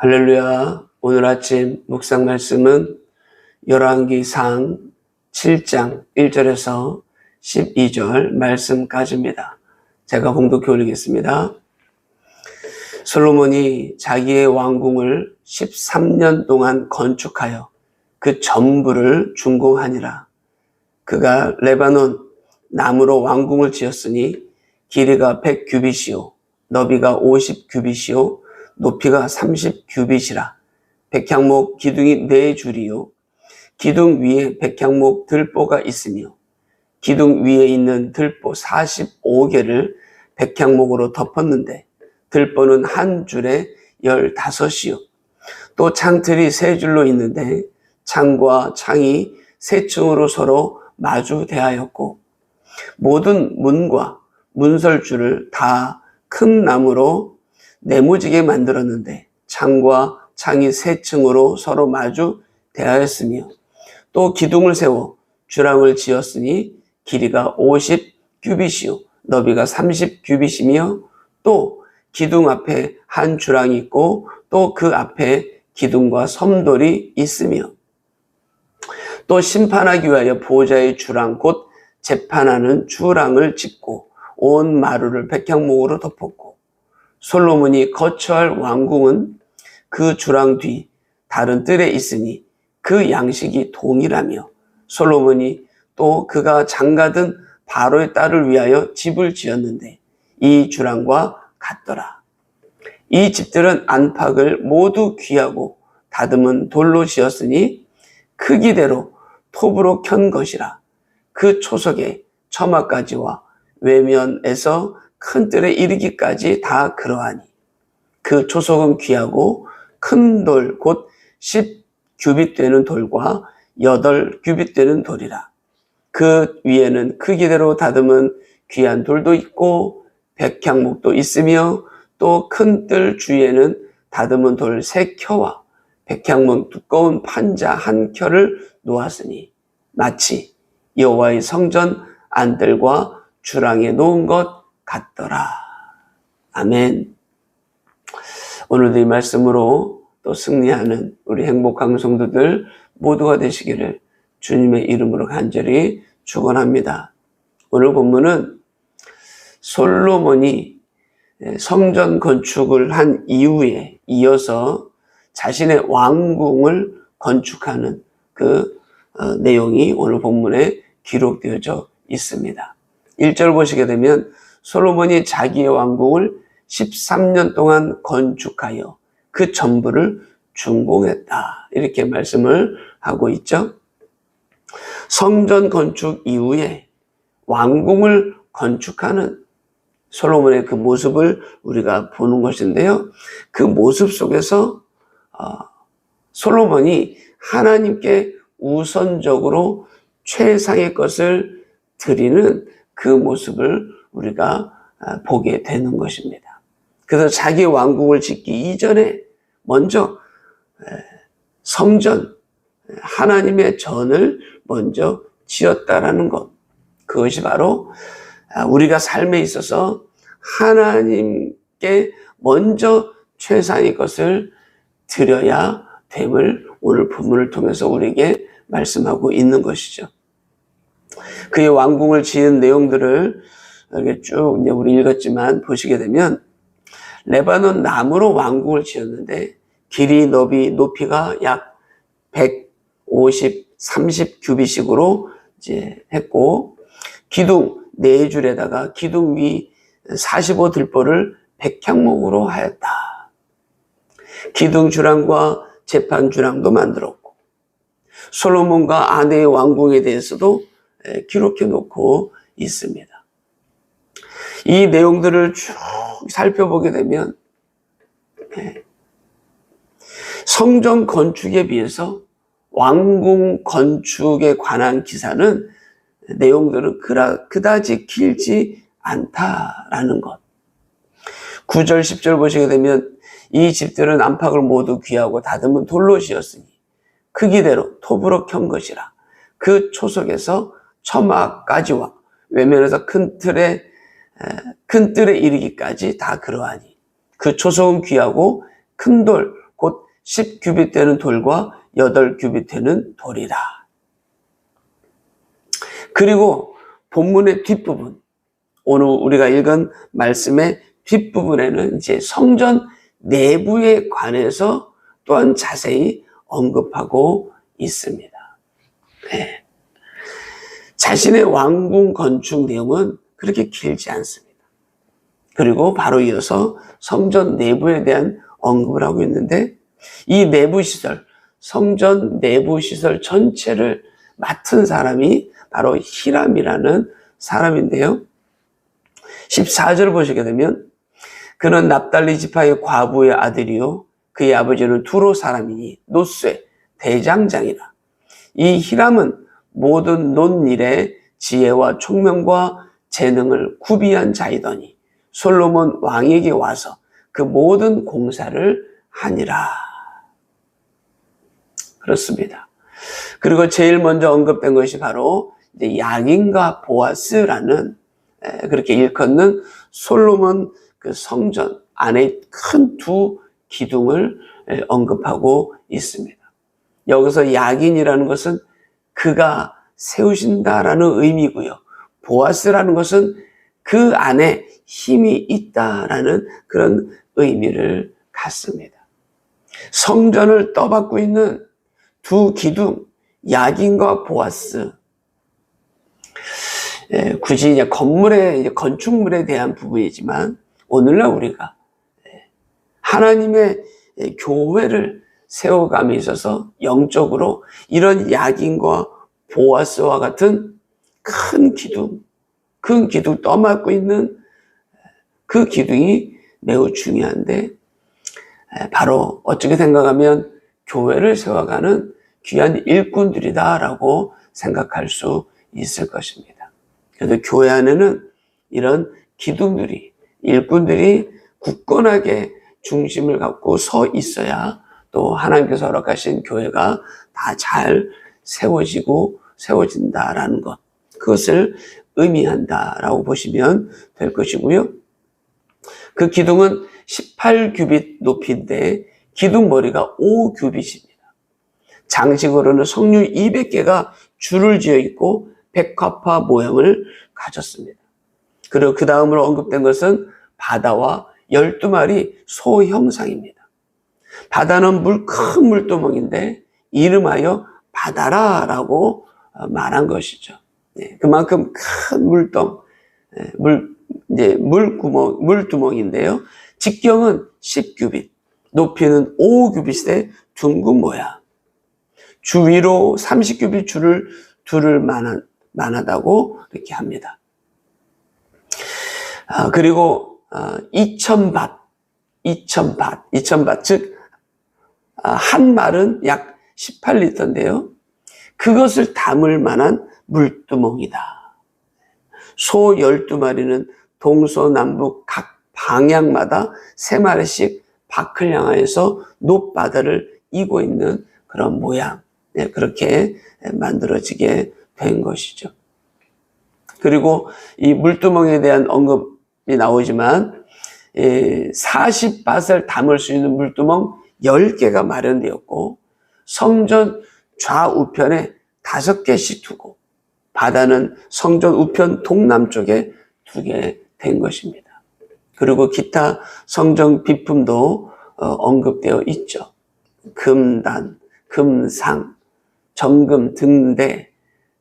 할렐루야. 오늘 아침 묵상 말씀은 열왕기상 7장 1절에서 12절 말씀까지입니다. 제가 봉독해 올리겠습니다. 솔로몬이 자기의 왕궁을 13년 동안 건축하여 그 전부를 준공하니라. 그가 레바논 나무로 왕궁을 지었으니 길이가 100규빗이요 너비가 50규빗이요 높이가 30규빗이라 백향목 기둥이 네 줄이요. 기둥 위에 백향목 들보가 있으며 기둥 위에 있는 들보 45개를 백향목으로 덮었는데 들보는 한 줄에 15이요. 또 창틀이 세 줄로 있는데 창과 창이 세 층으로 서로 마주 대하였고 모든 문과 문설줄을 다 큰 나무로 네모지게 만들었는데 창과 창이 세 층으로 서로 마주 대하였으며 또 기둥을 세워 주랑을 지었으니 길이가 50 규빗이요 너비가 30 규빗이며 또 기둥 앞에 한 주랑이 있고 또 그 앞에 기둥과 섬돌이 있으며 또 심판하기 위하여 보좌의 주랑 곧 재판하는 주랑을 짓고 온 마루를 백향목으로 덮었고 솔로몬이 거처할 왕궁은 그 주랑 뒤 다른 뜰에 있으니 그 양식이 동일하며 솔로몬이 또 그가 장가든 바로의 딸을 위하여 집을 지었는데 이 주랑과 같더라. 이 집들은 안팎을 모두 귀하고 다듬은 돌로 지었으니 크기대로 톱으로 켠 것이라. 그 초석에 처마까지와 외면에서 큰 뜰에 이르기까지 다 그러하니 그 초석은 귀하고 큰 돌 곧 10규빗 되는 돌과 8규빗 되는 돌이라. 그 위에는 크기대로 다듬은 귀한 돌도 있고 백향목도 있으며 또 큰 뜰 주위에는 다듬은 돌 세 켜와 백향목 두꺼운 판자 한 켜를 놓았으니 마치 여호와의 성전 안들과 주랑에 놓은 것 같더라. 아멘. 오늘도 이 말씀으로 또 승리하는 우리 행복한 성도들 모두가 되시기를 주님의 이름으로 간절히 축원합니다. 오늘 본문은 솔로몬이 성전 건축을 한 이후에 이어서 자신의 왕궁을 건축하는 그 어, 내용이 오늘 본문에 기록되어져 있습니다. 1절 보시게 되면 솔로몬이 자기의 왕궁을 13년 동안 건축하여 그 전부를 준공했다. 이렇게 말씀을 하고 있죠. 성전 건축 이후에 왕궁을 건축하는 솔로몬의 그 모습을 우리가 보는 것인데요. 그 모습 속에서 어, 솔로몬이 하나님께 우선적으로 최상의 것을 드리는 그 모습을 우리가 아, 보게 되는 것입니다. 그래서 자기 왕국을 짓기 이전에 먼저 성전, 하나님의 전을 먼저 지었다라는 것. 그것이 바로 아, 우리가 삶에 있어서 하나님께 먼저 최상의 것을 드려야 됨을 오늘 본문을 통해서 우리에게 말씀하고 있는 것이죠. 그의 왕궁을 지은 내용들을 이렇게 쭉 이제 우리 읽었지만 보시게 되면 레바논 나무로 왕궁을 지었는데 길이 너비 높이가 약 150, 30 규비식으로 이제 했고 기둥 네 줄에다가 기둥 위 45 들보를 백향목으로 하였다. 기둥 주랑과 재판 주랑도 만들었고 솔로몬과 아내의 왕궁에 대해서도 기록해 놓고 있습니다. 이 내용들을 쭉 살펴보게 되면 성전 건축에 비해서 왕궁 건축에 관한 기사는 내용들은 그다지 길지 않다라는 것. 9절, 10절 보시게 되면 이 집들은 안팎을 모두 귀하고 다듬은 돌로 지었으니 크기대로 톱으로 켠 것이라. 그 초석에서 처마까지와 외면에서 큰 틀에 큰 뜰에 이르기까지 다 그러하니 그 초석은 귀하고 큰 돌 곧 10규빗 되는 돌과 8규빗 되는 돌이라. 그리고 본문의 뒷부분, 오늘 우리가 읽은 말씀의 뒷부분에는 이제 성전 내부에 관해서 또한 자세히 언급하고 있습니다. 네. 자신의 왕궁 건축 내용은 그렇게 길지 않습니다. 그리고 바로 이어서 성전 내부에 대한 언급을 하고 있는데 이 내부 시설, 성전 내부 시설 전체를 맡은 사람이 바로 히람이라는 사람인데요. 14절 보시게 되면 그는 납달리 지파의 과부의 아들이요 그의 아버지는 두로 사람이니 노쇠 대장장이라 이 히람은 모든 논 일에 지혜와 총명과 재능을 구비한 자이더니 솔로몬 왕에게 와서 그 모든 공사를 하니라. 그렇습니다. 그리고 제일 먼저 언급된 것이 바로 야긴과 보아스라는 그렇게 일컫는 솔로몬 그 성전 안에 큰 두 기둥을 언급하고 있습니다. 여기서 야긴이라는 것은 그가 세우신다라는 의미고요. 보아스라는 것은 그 안에 힘이 있다라는 그런 의미를 갖습니다. 성전을 떠받고 있는 두 기둥, 야긴과 보아스. 예, 굳이 이제 건물의 이제 건축물에 대한 부분이지만 오늘날 우리가 예, 하나님의 예, 교회를 세워감에 있어서 영적으로 이런 야긴과 보아스와 같은 큰 기둥, 큰 기둥 떠맡고 있는 그 기둥이 매우 중요한데 바로 어떻게 생각하면 교회를 세워가는 귀한 일꾼들이다라고 생각할 수 있을 것입니다. 그래도 교회 안에는 이런 기둥들이 일꾼들이 굳건하게 중심을 갖고 서 있어야 또 하나님께서 허락하신 교회가 다 잘 세워지고 세워진다라는 것. 그것을 의미한다라고 보시면 될 것이고요. 그 기둥은 18규빗 높이인데 기둥 머리가 5규빗입니다. 장식으로는 석류 200개가 줄을 지어 있고 백화파 모양을 가졌습니다. 그리고 그 다음으로 언급된 것은 바다와 12마리 소 형상입니다. 바다는 물 큰 물두멍인데 이름하여 바다라라고 말한 것이죠. 네, 그만큼 큰 물동, 네, 물, 이제 물구멍, 물두멍인데요. 직경은 10규빗, 높이는 5규빗의 둥근 모양. 주위로 30규빗 줄을 두를 만한, 만하다고 이렇게 합니다. 아, 그리고, 아, 2,000밭, 2,000밭, 2,000밭, 즉, 아, 한 말은 약 18리터인데요. 그것을 담을 만한 물두멍이다. 소 12마리는 동서남북 각 방향마다 세 마리씩 밖을 향하여서 높바다를 이고 있는 그런 모양. 네, 그렇게 만들어지게 된 것이죠. 그리고 이 물두멍에 대한 언급이 나오지만 40밭을 담을 수 있는 물두멍 10개가 마련되었고 성전 좌우편에 5개씩 두고 바다는 성전 우편 동남쪽에 두게 된 것입니다. 그리고 기타 성전 비품도 어, 언급되어 있죠. 금단, 금상, 정금 등대,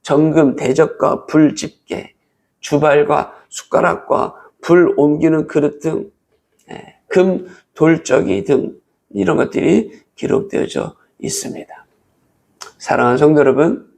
정금 대적과 불집게, 주발과 숟가락과 불 옮기는 그릇 등, 예, 금 돌적이 등 이런 것들이 기록되어져 있습니다. 사랑하는 성도 여러분,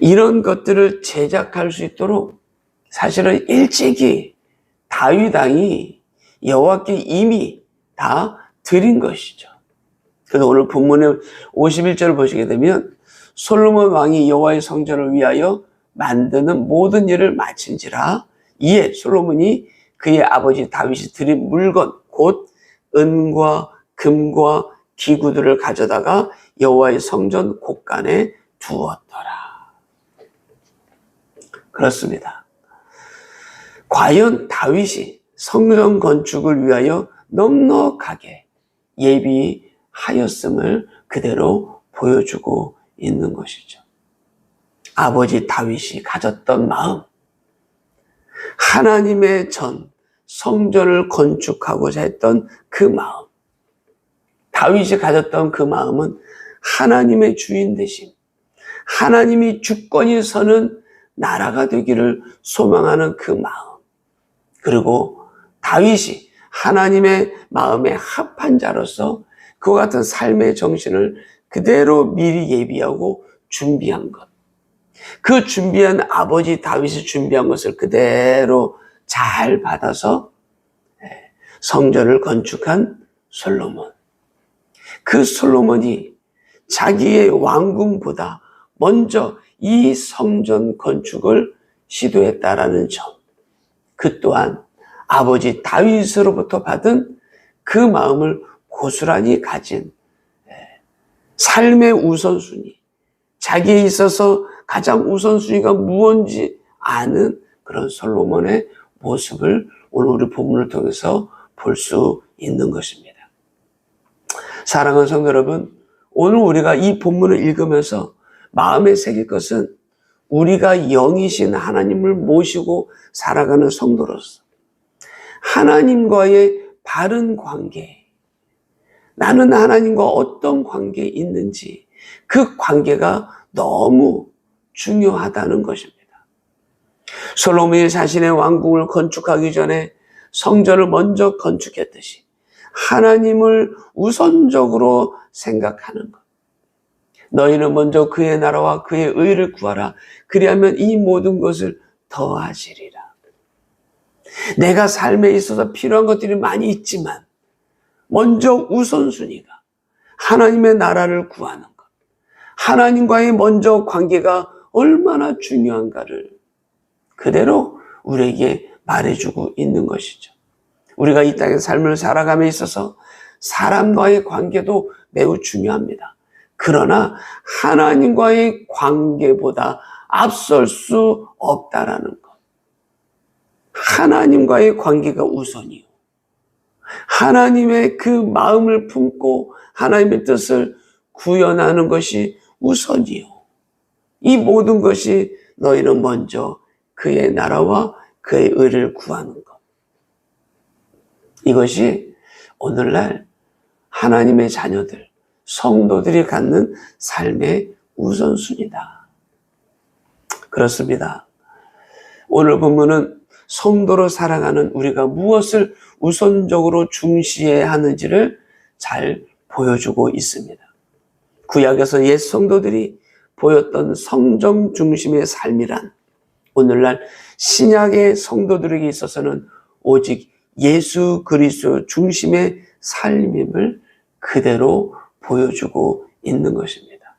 이런 것들을 제작할 수 있도록 사실은 일찍이 다윗 왕이 여호와께 이미 다 드린 것이죠. 그래서 오늘 본문의 51절을 보시게 되면 솔로몬 왕이 여호와의 성전을 위하여 만드는 모든 일을 마친지라 이에 솔로몬이 그의 아버지 다윗이 드린 물건 곧 은과 금과 기구들을 가져다가 여호와의 성전 곳간에 두었더라. 그렇습니다. 과연 다윗이 성전 건축을 위하여 넉넉하게 예비하였음을 그대로 보여주고 있는 것이죠. 아버지 다윗이 가졌던 마음, 하나님의 전 성전을 건축하고자 했던 그 마음, 다윗이 가졌던 그 마음은 하나님의 주인 되심, 하나님이 주권이 서는 나라가 되기를 소망하는 그 마음, 그리고 다윗이 하나님의 마음에 합한 자로서 그와 같은 삶의 정신을 그대로 미리 예비하고 준비한 것. 그 준비한 아버지 다윗이 준비한 것을 그대로 잘 받아서 성전을 건축한 솔로몬. 그 솔로몬이 자기의 왕궁보다 먼저 이 성전 건축을 시도했다라는 점. 그 또한 아버지 다윗으로부터 받은 그 마음을 고스란히 가진 삶의 우선순위, 자기에 있어서 가장 우선순위가 무언지 아는 그런 솔로몬의 모습을 오늘 우리 본문을 통해서 볼 수 있는 것입니다. 사랑하는 성도 여러분, 오늘 우리가 이 본문을 읽으면서 마음에 새길 것은 우리가 영이신 하나님을 모시고 살아가는 성도로서 하나님과의 바른 관계, 나는 하나님과 어떤 관계에 있는지 그 관계가 너무 중요하다는 것입니다. 솔로몬이 자신의 왕궁을 건축하기 전에 성전을 먼저 건축했듯이 하나님을 우선적으로 생각하는 것. 너희는 먼저 그의 나라와 그의 의를 구하라. 그리하면 이 모든 것을 더하시리라. 내가 삶에 있어서 필요한 것들이 많이 있지만 먼저 우선순위가 하나님의 나라를 구하는 것. 하나님과의 먼저 관계가 얼마나 중요한가를 그대로 우리에게 말해주고 있는 것이죠. 우리가 이 땅의 삶을 살아감에 있어서 사람과의 관계도 매우 중요합니다. 그러나 하나님과의 관계보다 앞설 수 없다라는 것. 하나님과의 관계가 우선이요. 하나님의 그 마음을 품고 하나님의 뜻을 구현하는 것이 우선이요. 이 모든 것이 너희는 먼저 그의 나라와 그의 의를 구하는 것. 이것이 오늘날 하나님의 자녀들, 성도들이 갖는 삶의 우선순위다. 그렇습니다. 오늘 본문은 성도로 살아가는 우리가 무엇을 우선적으로 중시해야 하는지를 잘 보여주고 있습니다. 구약에서 옛 성도들이 보였던 성정 중심의 삶이란 오늘날 신약의 성도들에게 있어서는 오직 예수 그리스도 중심의 삶임을 그대로 보여주고 있는 것입니다.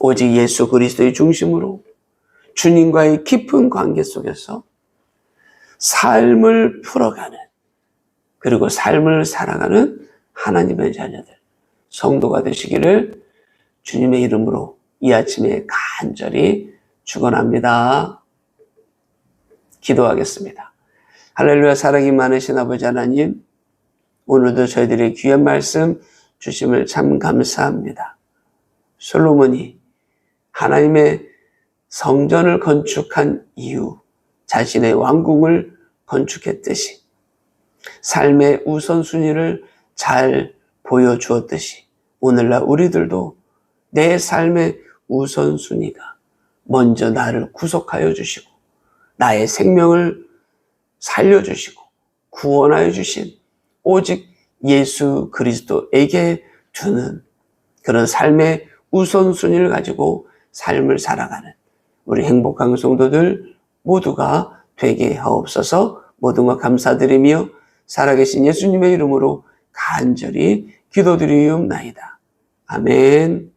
오직 예수 그리스도의 중심으로 주님과의 깊은 관계 속에서 삶을 풀어가는 그리고 삶을 살아가는 하나님의 자녀들 성도가 되시기를 주님의 이름으로 이 아침에 간절히 축원합니다. 기도하겠습니다. 할렐루야 사랑이 많으신 아버지 하나님 오늘도 저희들의 귀한 말씀 주심을 참 감사합니다. 솔로몬이 하나님의 성전을 건축한 이후 자신의 왕궁을 건축했듯이 삶의 우선순위를 잘 보여주었듯이 오늘날 우리들도 내 삶의 우선순위가 먼저 나를 구속하여 주시고 나의 생명을 살려주시고 구원하여 주신 오직 예수 그리스도에게 두는 그런 삶의 우선순위를 가지고 삶을 살아가는 우리 행복한 성도들 모두가 되게 하옵소서 모든 것 감사드리며 살아계신 예수님의 이름으로 간절히 기도드리옵나이다. 아멘.